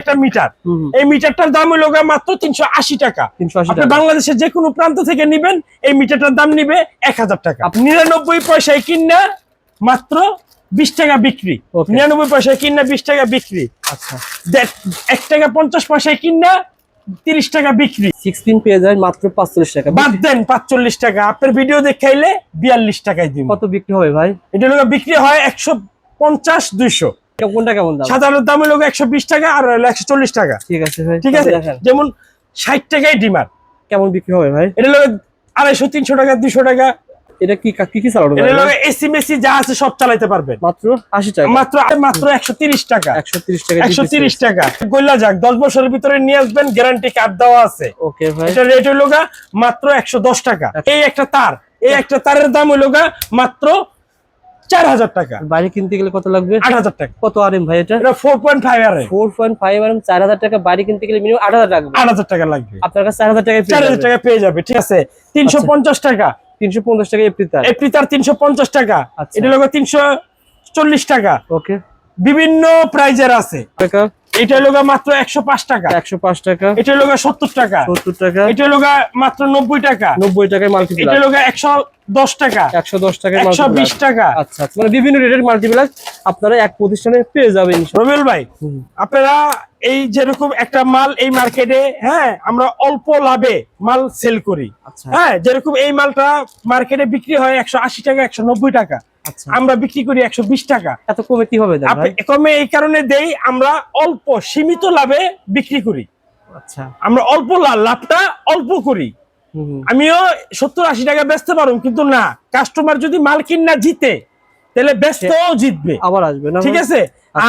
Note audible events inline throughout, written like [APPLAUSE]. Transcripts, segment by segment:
একটা মিটার। এই মিটারটার দাম হলো মাত্র তিনশো আশি টাকা। 380 আপনি টাকা। বাংলাদেশের যে কোনো প্রান্ত থেকে নিবেন এই মিটারটার দাম নিবে এক হাজার টাকা। নিরানব্বই পয়সায় কিনা মাত্র বিশ টাকা বিক্রি. নিরানব্বই পয়সায় কিনা বিশ টাকা বিক্রি। আচ্ছা। এক টাকা পঞ্চাশ পয়সায় কিনা তিরিশ টাকা বিক্রি। পেয়ে যায় মাত্র পাঁচচল্লিশ টাকা। বাদ দেন পাঁচচল্লিশ টাকা। আপনার ভিডিও দেখাইলে বিয়াল্লিশ টাকায় দিন কত বিক্রি হবে ভাই? এটা বিক্রি হয় একশো পঞ্চাশ দুইশো। কোনটা কেমন দাম? সাধারণ দাম হলো একশো বিশ টাকা আর হলো একশো চল্লিশ টাকা। ঠিক আছে ভাই ঠিক আছে? যেমন ষাট টাকায় ডিমার কেমন বিক্রি হবে ভাই? এটা লোক আড়াইশো তিনশো টাকা দুশো টাকা। এটা কি কি কি চালানো এটা এসি মেসি যা আছে সব পারবেন। মাত্র আশি টাকা। মাত্র মাত্র একশো তিরিশ টাকা। একশো তিরিশ টাকা একশো তিরিশ টাকা। গল্লা যাক দশ বছরের ভিতরে নিয়ে আসবেন গ্যারান্টি কার্ড দেওয়া আছে। ওকে ভাই। এটা রেট হইল গা মাত্র একশো দশ টাকা। এই একটা তার এই একটা তারের দাম হইল গা মাত্র চার হাজার টাকা। বাড়ি কিনতে গেলে কত লাগবে? আট হাজার টাকা। কত আর এম ভাই এটা? এটা ফোর পয়েন্ট ফাইভ আর। ফোর পয়েন্ট ফাইভ আর চার হাজার টাকা বাড়ি কিনতে গেলে মিনিমাম আট হাজার লাগবে। আট হাজার টাকা লাগবে। আপনার কাছে চার হাজার টাকায় চার হাজার টাকা পেয়ে যাবে ঠিক আছে? তিনশো পঞ্চাশ টাকা। তিনশো পঞ্চাশ টাকা এপ্রিল তার তিনশো পঞ্চাশ টাকা। এটা তিনশো চল্লিশ টাকা। ওকে। বিভিন্ন প্রাইজের আছে। এটা লোক মাত্র একশো পাঁচ টাকা। একশো পাঁচ টাকা। এটা লোক সত্তর টাকা। সত্তর টাকা। এটা লোক মাত্র নব্বই টাকা। নব্বই টাকায় মাল্টিপ্লাস এটা লোক একশো দশ টাকা। একশো দশ টাকায় একশো বিশ টাকা। আচ্ছা আচ্ছা। মানে বিভিন্ন রেটের মাল্টিপ্লাস আপনারা এক প্রতিষ্ঠানে পেয়ে যাবেন ইনশাআল্লাহ। ভাই আপনারা এই যেরকম একটা মাল এই মার্কেটে হ্যাঁ আমরা অল্প লাভে মাল সেল করি। আচ্ছা। হ্যাঁ যেরকম এই মালটা মার্কেটে বিক্রি হয় একশো আশি টাকা একশো নব্বই টাকা। আচ্ছা। আমরা বিক্রি করি একশো বিশ টাকা। এত কমে কি হবে কমে এই কারণে দেই আমরা অল্প সীমিত লাভে বিক্রি করি। আচ্ছা। আমরা অল্প লাভটা অল্প করি। আমিও সত্তর আশি টাকা বেচতে পারুম কিন্তু না। কাস্টমার যদি মাল কিন জিতে তাহলে বেচতেও জিতবে। আবার আসবে না ঠিক আছে?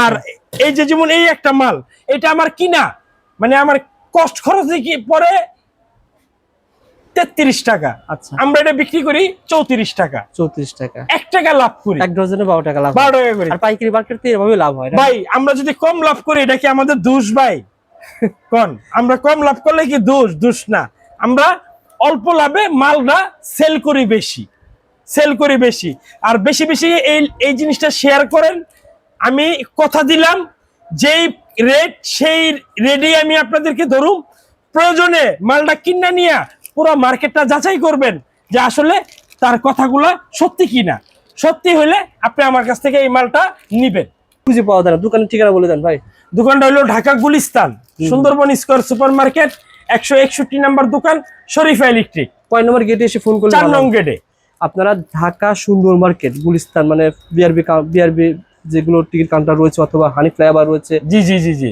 আর এই যে যেমন এই একটা মাল এটা আমার কিনা মানে আমার কষ্ট খরচ কি পরে তেত্রিশ টাকা। আচ্ছা। আমরা এটা বিক্রি করি চৌত্রিশ টাকা। চৌত্রিশ টাকা। এক টাকা লাভ করি। এক ডজনে বারো টাকা লাভ বারো টাকা করি। আর পাইকারি মার্কেট এভাবে লাভ হয় ভাই আমরা যদি কম লাভ করি এটা কি আমাদের দোষ ভাই? [LAUGHS] কোন? আমরা কম লাভ করলে কি দোষ? দোষ না। আমরা অল্প লাভে মালটা সেল করি বেশি সেল করি বেশি। আর বেশি বেশি এই এই জিনিসটা শেয়ার করেন। আমি কথা দিলাম যেই রেট সেই রেডি আমি আপনাদেরকে ধরুম প্রয়োজনে মালটা কিনা নিয়ে পুরো মার্কেটটা যাচাই করবেন যে আসলে তার কথাগুলো সত্যি কিনা। সত্যি হলে আপনি আমার কাছ থেকে এই মালটা নিবেন। খুঁজে পাওয়া যায় না। দোকানের ঠিকানা বলে দেন ভাই। দোকানটা হলো Dhaka Gulistan Sundarban square super market একশো একষট্টি নাম্বার দোকান শরীফা ইলেকট্রিক। কয় নম্বর গেটে এসে ফোন করলে চার নং গেটে আপনারা ঢাকা সুন্দর মার্কেট গুলিস্তান মানে বিআরবি বিআরবি যেগুলো টিকিট কাউন্টার রয়েছে অথবা হানি ফ্লাইওভার রয়েছে জি জি জি জি।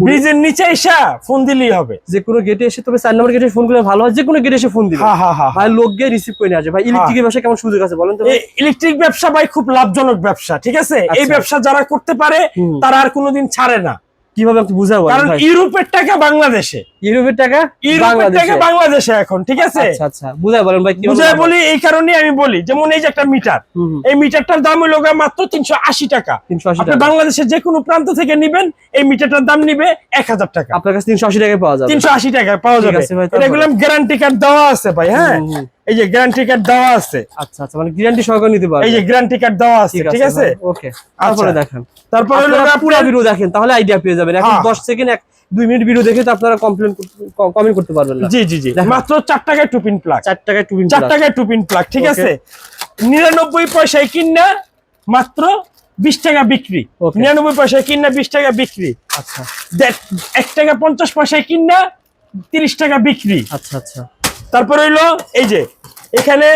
ব্রিজের নিচে এসা ফোন দিলেই হবে। যে কোনো গেটে এসে তবে চার নম্বর গেটে ফোন করলে ভালো হয় যে কোনো গেটে এসে ফোন হ্যাঁ ভাই লোক গিয়ে রিসিভ করে নিয়ে আসে। ভাই ইলেকট্রিকের ব্যবসা কেমন সুযোগ আছে বলেন তো? ইলেকট্রিক ব্যবসা ভাই খুব লাভজনক ব্যবসা ঠিক আছে? এই আচ্ছা। ব্যবসা যারা করতে পারে তারা আর কোনোদিন ছাড়ে না। কীভাবে বুঝাবো? কারণ ইউরোপের টাকা বাংলাদেশে। ইউরোপের টাকা ইউরোপের টাকা বাংলাদেশে। এখন ঠিক আছে? আচ্ছা আচ্ছা। বুঝাই বলেন ভাই বুঝায় বলি এই কারণে আমি বলি যেমন এই যে একটা মিটার। এই মিটারটার দাম হলো মাত্র তিনশো আশি টাকা। 380 আপনি বাংলাদেশের যে কোনো প্রান্ত থেকে নিবেন এই মিটারটার দাম নিবে এক হাজার টাকা। আপনার কাছে তিনশো আশি টাকায় পাওয়া যাবে। তিনশো আশি টাকায় পাওয়া যাবে। এটা গ্যারান্টি কার্ড দেওয়া আছে ভাই হ্যাঁ। এই যে গ্যারান্টি কার্ড দেওয়া আছে। আচ্ছা আচ্ছা মানে গ্যারান্টি সহকারে নিতে পারবে। এই যে গ্যারান্টি কার্ড দেওয়া আছে ঠিক আছে ওকে তারপরে আচ্ছা। দেখেন। তারপরে আপনারা পুরো ভিডিও দেখেন তাহলে আইডিয়া পেয়ে যাবেন। এখন হ্যাঁ। 10 সেকেন্ড এক 2 মিনিট ভিডিও দেখে তো আপনারা কমপ্লেন কমেন্ট করতে পারবেন না। জি জি জি। মাত্র চার টাকায় টুপিন প্লাগ 4 টাকায় টু চার টাকায় টুপিন প্লাগ ঠিক আছে? নিরানব্বই পয়সায় কিনা মাত্র বিশ টাকা বিক্রি। Okay. নিরানব্বই পয়সায় কিনা বিশ টাকা বিক্রি। আচ্ছা। দেখ, এক টাকা পঞ্চাশ পয়সায় কিনা তিরিশ টাকা বিক্রি। আচ্ছা আচ্ছা। তারপরে হইল এই যে এখানে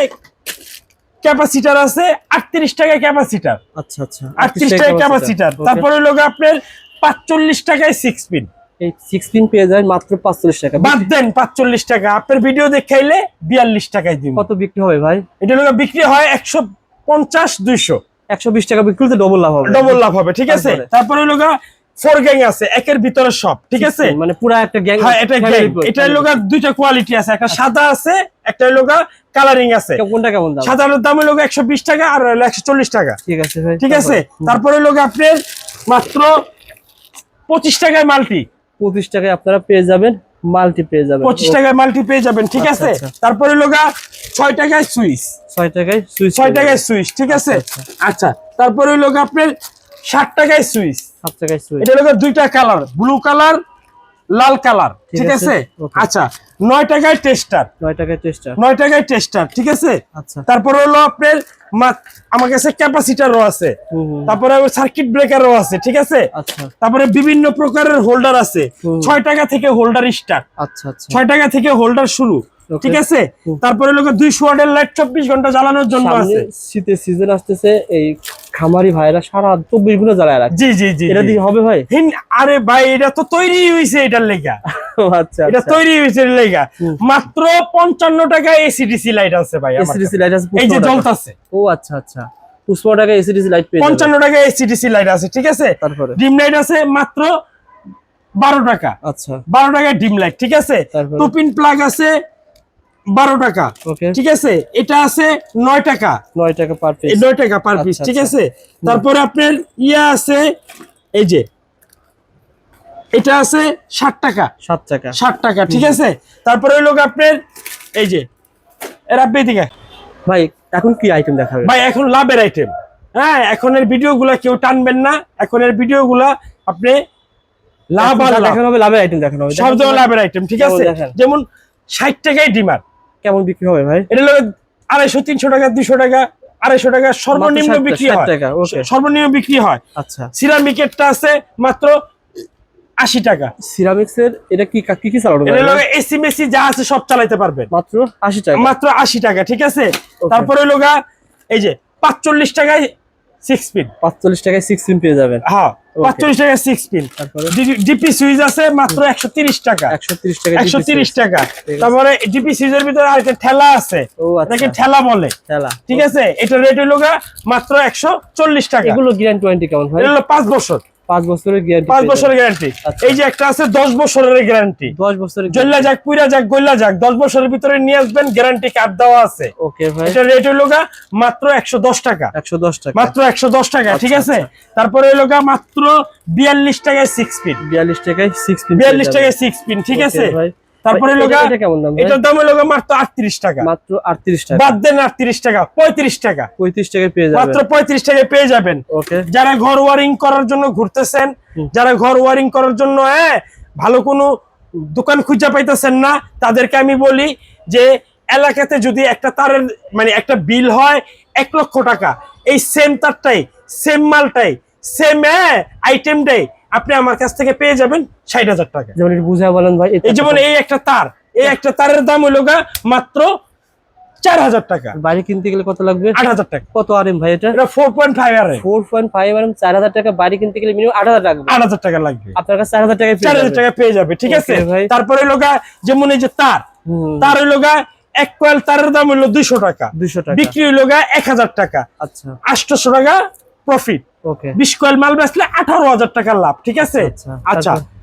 ক্যাপাসিটার আছে আটত্রিশ টাকা ক্যাপাসিটার। আচ্ছা আচ্ছা। আটত্রিশ টাকা ক্যাপাসিটার। তারপর হইল আপনার পাঁচচল্লিশ টাকায় সিক্স পিন এই 6 পিন পেয়ে যায় মাত্র 45 টাকা। বাদ দেন পাঁচচল্লিশ টাকা। আপনার ভিডিও দেখাইলে বিয়াল্লিশ টাকায় কত বিক্রি হবে ভাই? এটা বিক্রি হয় একশো পঞ্চাশ দুইশো। 120 টাকা বিক্রি করতে ডবল লাভ হবে। ডবল লাভ হবে ঠিক আছে? তারপরে? গিয়ে ফোর গ্যাং আছে একের ভিতরে সব ঠিক আছে? মানে পুরো একটা গ্যাং হ্যাঁ এটা গ্যাং এটা হলো দুইটা কোয়ালিটি আছে একটা সাদা আছে একটা হলো কালারিং আছে। কোনটা কেমন দাম? সাধারণ দাম হলো একশো বিশ টাকা আর হলো একশো চল্লিশ টাকা। ঠিক আছে ভাই ঠিক আছে? তারপরে? হলো গিয়ে আপনার মাত্র পঁচিশ টাকায় মাল্টি। 25 টাকায় আপনারা পেয়ে যাবেন মাল্টি পেয়ে যাবেন। পঁচিশ টাকায় মাল্টি পেয়ে যাবেন ঠিক আচ্ছা, আছে? আচ্ছা। তারপরে গিয়ে ছয় টাকায় সুইচ। 6 টাকায় সুইচ ছয় টাকায় সুইচ ঠিক আছে? আচ্ছা। তারপরে হলো গিয়ে আপনার ষাট টাকায় সুইচ। সাত চাকায় সুইচ। এটা হলো দুইটা কালার ব্লু কালার লাল কালার ঠিক আছে, আচ্ছা নয় টাকায় টেস্টার। নয় টাকায় চেষ্টা নয় টাকায় টেস্টার ঠিক আছে? আচ্ছা। তারপরে হলো আপনার মা- আমার কাছে ক্যাপাসিটারও আছে। তারপরে সার্কিট ব্রেকারও আছে ঠিক আছে? আচ্ছা। তারপরে বিভিন্ন প্রকারের হোল্ডার আছে। ছয় টাকা থেকে হোল্ডার স্টার্ট আচ্ছা আচ্ছা। ছয় টাকা থেকে হোল্ডার শুরু. ঠিক আছে? তারপরে লোক দুইশো ওয়াটের লাইট চব্বিশ ঘণ্টা জ্বালানোর জন্য আছে। শীতের সিজন আসতেছে এই খামারি ভাইরা সারা চব্বিশ ঘণ্টা জ্বালায় রাখে জি জি জি এটা দিয়ে হবে ভাই? আরে ভাই এটা তো তৈরি হয়েছে এটার লেগা। [LAUGHS] আচ্ছা এটা আচ্ছা। তৈরি হয়েছে এর মাত্র পঞ্চান্ন টাকা এসিডিসি লাইট আছে ভাই এসিডিসি লাইট আছে এই যে জ্বলতাছে। ও আচ্ছা আচ্ছা। পুষ্প টাকা এসিডিসি লাইট পেয়ে পঞ্চান্ন টাকা এসিডিসি লাইট আছে ঠিক আছে? তারপরে? ডিম লাইট আছে মাত্র বারো টাকা। আচ্ছা। বারো টাকা ডিম লাইট ঠিক আছে? টুপিন প্লাগ আছে বারো টাকা। ঠিক আছে? এটা আছে নয় টাকা। নয় টাকা পার পিস নয় টাকা পার পিস আচ্ছা, ঠিক আচ্ছা। আছে? তারপরে আপনার ইয়া আছে এই যে এটা আছে ষাট টাকা। সাত টাকা। ষাট টাকা ঠিক আছে? তারপরে ওই লোক আপনার এই যে এরা দিকে। ভাই এখন কি আইটেম দেখাবে? ভাই এখন লাভের আইটেম হ্যাঁ এখন এখনের ভিডিওগুলা কেউ টানবেন না। এখন এখনের ভিডিওগুলা আপনি লাভ আর লাভ। দেখানো হবে লাভের আইটেম দেখানো হবে। সব ভাই, লাভের আইটেম ঠিক আছে? যেমন ষাট টাকায় ডিমার। কেমন বিক্রি হবে ভাই? এটা হলো আড়াইশো তিনশো টাকা দুশো টাকা আড়াইশো টাকা সর্বনিম্ন বিক্রি হয়। সর্বনিম্ন বিক্রি হয়। আচ্ছা। সিরামিকেরটা আছে মাত্র আশি টাকা। সিরামিক্স এর এটা কি কি কি চালানো? এসি মেসি যা আছে সব চালাইতে পারবেন মাত্র আশি টাকা। মাত্র আশি টাকা ঠিক আছে? তারপরে লোগা এই যে পাঁচচল্লিশ টাকায় সিক্স পিন পাঁচচল্লিশ টাকায় সিক্স পিন পেয়ে যাবেন। হ্যাঁ পাঁচচল্লিশ টাকায় সিক্স পিন তারপরে? ডিপি সুইচ আছে মাত্র একশো তিরিশ টাকা। একশো তিরিশ টাকা একশো তিরিশ টাকা। তারপরে ডিপি সুইচের ভিতরে আরেকটা ঠেলা আছে। তাকে আচ্ছা। ঠেলা বলে। ঠেলা। ঠিক আছে? এটা রেট হলো মাত্র একশো চল্লিশ টাকা। এগুলো গ্যারান্টি কেমন হয়? এগুলো পাঁচ বছর। পাঁচ বছরের গ্যারান্টি পাঁচ বছরের গ্যারান্টি আচ্ছা। এই যে একটা আছে দশ বছরের গ্যারান্টি দশ বছরের জল্লা যাক পুইরা যাক গোল্লা যাক দশ বছরের ভিতরে নিয়ে আসবেন গ্যারান্টি কার্ড দেওয়া আছে। ওকে ভাই। এটা রেট গা মাত্র একশো দশ টাকা। একশো দশ টাকা। মাত্র একশো দশ টাকা ঠিক আচ্ছা, আছে? তারপরে গা মাত্র বিয়াল্লিশ টাকায় সিক্স পিন বিয়াল্লিশ টাকায় সিক্স পিন বিয়াল্লিশ টাকায় সিক্স পিন ঠিক আছে? ভাই। তারপরে এটা- কেমন দাম এটার দাম হলো মাত্র আটত্রিশ টাকা। মাত্র আটত্রিশ টাকা। বাদ দেন আটত্রিশ টাকা পঁয়ত্রিশ টাকা। পঁয়ত্রিশ টাকায় পেয়ে মাত্র যাবেন পঁয়ত্রিশ টাকায় পেয়ে যাবেন। ওকে। যারা ঘর ওয়ারিং করার জন্য ঘুরতেছেন যারা ঘর ওয়ারিং করার জন্য হ্যাঁ ভালো কোনো দোকান খুঁজে পাইতেছেন না তাদেরকে আমি বলি যে এলাকাতে যদি একটা তারের মানে একটা বিল হয় এক লক্ষ টাকা। এই সেম তারটাই সেম মালটাই সেম আইটেমটাই আপনি আমার কাছ থেকে পেয়ে যাবেন ষাট হাজার টাকা। যেমন বুঝা বলেন ভাই এই যেমন এই একটা তার এই একটা তারের দাম হইল গা মাত্র চার হাজার টাকা। বাইরে কিনতে গেলে কত লাগবে? আট হাজার টাকা। কত আর এম ভাই এটা? এটা ফোর পয়েন্ট ফাইভ আর ফোর পয়েন্ট ফাইভ আর চার হাজার টাকা কিনতে গেলে মিনিমাম আট হাজার লাগবে। আট হাজার টাকা লাগবে। আপনার কাছে চার হাজার পেয়ে চার হাজার টাকা পেয়ে যাবে ঠিক আছে। তারপরে লোকা যেমন এই যে তার তার হইল গা এক কয়েল তারের দাম হইল দুইশো টাকা। দুইশো টাকা। বিক্রি হইল গা এক হাজার টাকা। আচ্ছা। আটশোশো টাকা প্রফিট বিশ কয়েল মাল বেচলে আঠারো হাজার টাকা লাভ ঠিক আছে? আচ্ছা, আচ্ছা। তারপর?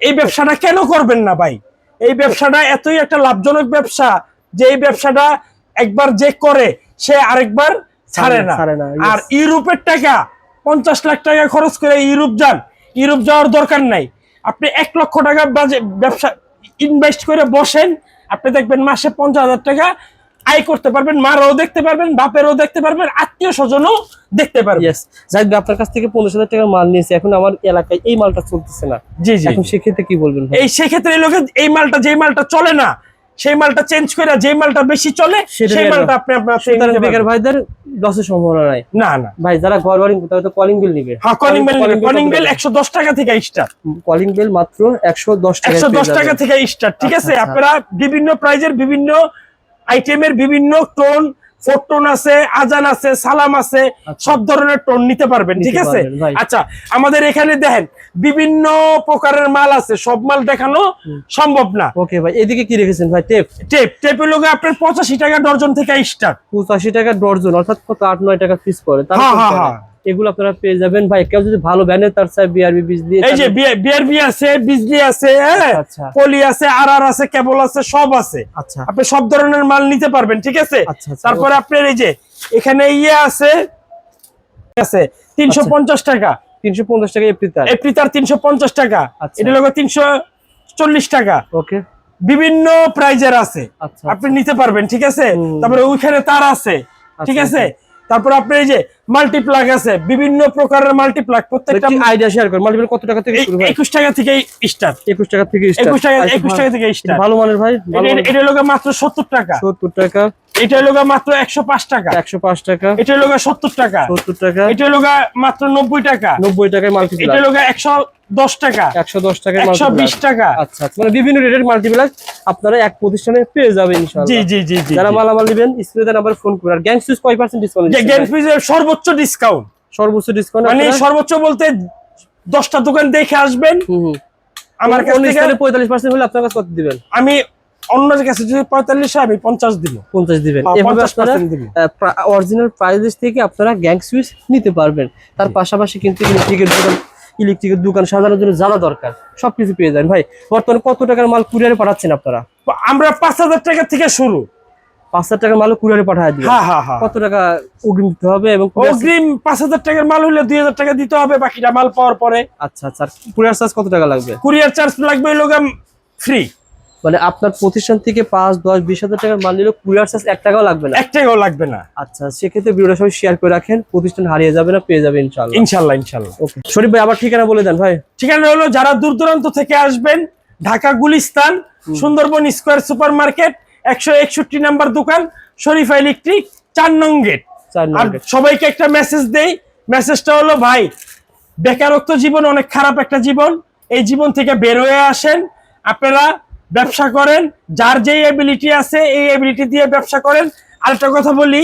এই ব্যবসাটা কেন করবেন না ভাই? এই ব্যবসাটা এতই একটা লাভজনক ব্যবসা যে এই ব্যবসাটা একবার যে করে সে আরেকবার ছাড়ে না. আর ইউরোপের টাকা পঞ্চাশ লাখ টাকা খরচ করে ইউরোপ যান ইউরোপ যাওয়ার দরকার নাই। আপনি এক লক্ষ টাকা বাজে ব্যবসা ইনভেস্ট করে বসেন আপনি দেখবেন মাসে পঞ্চাশ হাজার টাকা আয় করতে পারবেন মারও দেখতে পারবেন বাপেরও দেখতে পারবেন আত্মীয় স্বজনও দেখতে পারবেন। হোক, আপনার কাছ থেকে পনেরো হাজার টাকার মাল নিয়েছি। এখন আমার এলাকায় এই মালটা চলতেছে না। জি জি এখন সেক্ষেত্রে কি বলবেন? এই সেক্ষেত্রে এই লোকে এই মালটা যেই মালটা চলে না সেই মালটা চেঞ্জ করে যেই মালটা বেশি চলে সেই মালটা আপনি আপনার বেকার ভাইদের লসের সম্ভাবনা নাই। না না। ভাই যারা ঘর ওয়ারিং করতে হয়তো কলিং বিল নিবে। হ্যাঁ কলিং বেল কলিং বেল টাকা? একশো দশ টাকা থেকে স্টার্ট কলিং বিল মাত্র একশো দশ টাকা একশো দশ টাকা থেকে স্টার্ট ঠিক আচ্ছা, আছে? আচ্ছা। আপনারা বিভিন্ন প্রাইজের বিভিন্ন আইটেমের বিভিন্ন টোন ফোর টোন আছে আজান আছে সালাম আছে আচ্ছা। সব ধরনের টোন নিতে পারবেন ঠিক আছে। আচ্ছা আমাদের এখানে দেখেন বিভিন্ন প্রকারের মাল আছে সব মাল দেখানো সম্ভব না। ওকে ভাই এদিকে কি রেখেছেন ভাই? টেপ। টেপ টেপের লোক আপনার পঁচাশি টাকা ডর্জন থেকে স্টার্ট পঁচাশি টাকা ডর্জন অর্থাৎ কত আট নয় টাকা পিস হ্যাঁ, হ্যাঁ, হ্যাঁ। এগুলো আপনারা পেয়ে যাবেন। ভাই কেউ যদি ভালো ব্যানের তার চাই বিআরবি বিজলি এই যে বিআরবি আছে বিজলি আছে হ্যাঁ? আচ্ছা। পলি আছে আর আর আছে কেবল আছে সব আছে। আচ্ছা। আপনি সব ধরনের মাল নিতে পারবেন ঠিক আছে? আচ্ছা, আচ্ছা, তারপরে আপনার এই যে এখানে ইয়ে আছে আছে? তিনশো আচ্ছা। পঞ্চাশ টাকা। তিনশো পঞ্চাশ টাকা এপ্রিল তার এপ্রি তার তিনশো পঞ্চাশ টাকা। আচ্ছা। এটা তিনশো চল্লিশ টাকা। ওকে। বিভিন্ন প্রাইজের আছে। আচ্ছা আপনি নিতে পারবেন ঠিক আছে? তারপরে ওইখানে তার আছে ঠিক আচ্ছা, আছে? তারপর আপনি এই যে মাল্টিপ্লাগ আছে বিভিন্ন প্রকারের মাল্টিপ্লাগ প্রত্যেকটা আইডিয়া শেয়ার করেন। মাল্টিপল কত টাকা থেকে শুরু ভাই একুশ টাকা থেকে স্টার্ট একুশ টাকা থেকে start। একুশ টাকা আচ্ছা, একুশ ভালো- টাকা থেকে স্টার্ট ভালো মানের ভাই এটা হলো মাত্র সত্তর টাকা। সত্তর টাকা। এটা হলো মাত্র একশো পাঁচ টাকা। একশো পাঁচ টাকা। এটা হলো সত্তর টাকা। সত্তর টাকা। এটা হলো মাত্র নব্বই টাকা। নব্বই টাকায় মাল্টিপ্লাক এটা হলো একশো দশ টাকা। একশো দশ টাকায় একশো বিশ টাকা। আচ্ছা আচ্ছা মানে বিভিন্ন রেটের আপনারা এক প্রতিষ্ঠানে পেয়ে যাবেন জি জি জি জি যারা মালামাল নেবেন স্ক্রিনে নাম্বার ফোন করে আর গ্যাং সুইচ কয় পার্সেন্ট ডিসকাউন্ট গেম ফিজের সর্বোচ্চ ডিসকাউন্ট সর্বোচ্চ ডিসকাউন্ট মানে সর্বোচ্চ বলতে দশটা দোকান দেখে আসবেন। আমার কাছ পঁয়তাল্লিশ পার্সেন্ট হলে আপনার কাছে কত দিবেন? আমি অন্য কাছে যদি পঁয়তাল্লিশ হয় আমি পঞ্চাশ দিব। পঞ্চাশ দিবেন। হ্যাঁ, এভাবে 50% আপনারা দিব। অরিজিনাল প্রাইস থেকে আপনারা গ্যাং সুইচ নিতে পারবেন। তার পাশাপাশি কিন্তু ইলেকট্রিকের দোকান ইলেকট্রিকের দোকান সাজানোর জন্য জানা দরকার সবকিছু পেয়ে যাবেন। ভাই বর্তমানে কত টাকার মাল কুরিয়ারে পাঠাচ্ছেন আপনারা? আমরা পাঁচ হাজার টাকা থেকে শুরু। পাঁচ হাজার টাকার মাল কুরিয়ারে পাঠায় দিই হ্যাঁ হ্যাঁ হ্যাঁ। কত টাকা অগ্রিম দিতে হবে এবং অগ্রিম পাঁচ হাজার টাকার মাল হলে দুই হাজার টাকা দিতে হবে বাকিটা মাল পাওয়ার পরে। আচ্ছা আচ্ছা। কুরিয়ার চার্জ কত টাকা লাগবে? কুরিয়ার চার্জ লাগবে ফ্রি। মানে আপনার প্রতিষ্ঠান থেকে পাঁচ দশ বিশ হাজার টাকার মাল নিলে কুরিয়ার চার্জ এক টাকাও লাগবে না? এক টাকাও লাগবে না। আচ্ছা সেক্ষেত্রে ভিডিওটা সবাই শেয়ার করে রাখেন প্রতিষ্ঠান হারিয়ে যাবে না পেয়ে যাবে ইনশাআল্লাহ। ইনশাল্লাহ ইনশাল্লাহ ওকে শরীফ ভাই আবার ঠিকানা বলে দেন ভাই। ঠিকানা হলো যারা দূর দূরান্ত থেকে আসবেন Dhaka Gulistan Sundarban square super market একশো একষট্টি নাম্বার দোকান শরীফা ইলেকট্রিক চার নং গেট। আর সবাইকে একটা মেসেজ দেই মেসেজটা হলো ভাই বেকারত্ব জীবন অনেক খারাপ একটা জীবন। এই জীবন থেকে বের হয়ে আসেন। আপনারা ব্যবসা করেন, যার যেই এবিলিটি আছে, এই এবিলিটি দিয়ে ব্যবসা করেন। আরেকটা কথা বলি,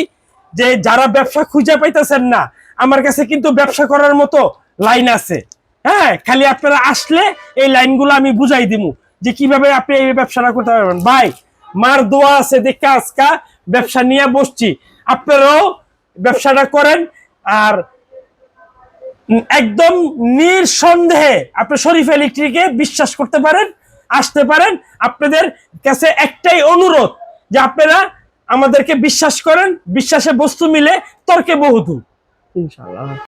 যে যারা ব্যবসা খুঁজে পাইতেছেন না, আমার কাছে কিন্তু ব্যবসা করার মতো লাইন আছে। হ্যাঁ খালি আপনারা আসলে এই লাইনগুলো আমি বুঝাই দিমু, যে কীভাবে আপনি এই ব্যবসাটা করতে পারবেন। ভাই, মার দোয়া আছে দেখে আজকা ব্যবসা নিয়ে বসছি। আপনারাও ব্যবসাটা করেন, আর একদম নিঃসন্দেহে আপনি শরীফ ইলেকট্রিকে বিশ্বাস করতে পারেন আসতে পারেন, আপনাদের কাছে একটাই অনুরোধ যে আপনারা আমাদেরকে বিশ্বাস করেন বিশ্বাসে বস্তু মিলে তর্কে বহুদূর। ইনশাআল্লাহ।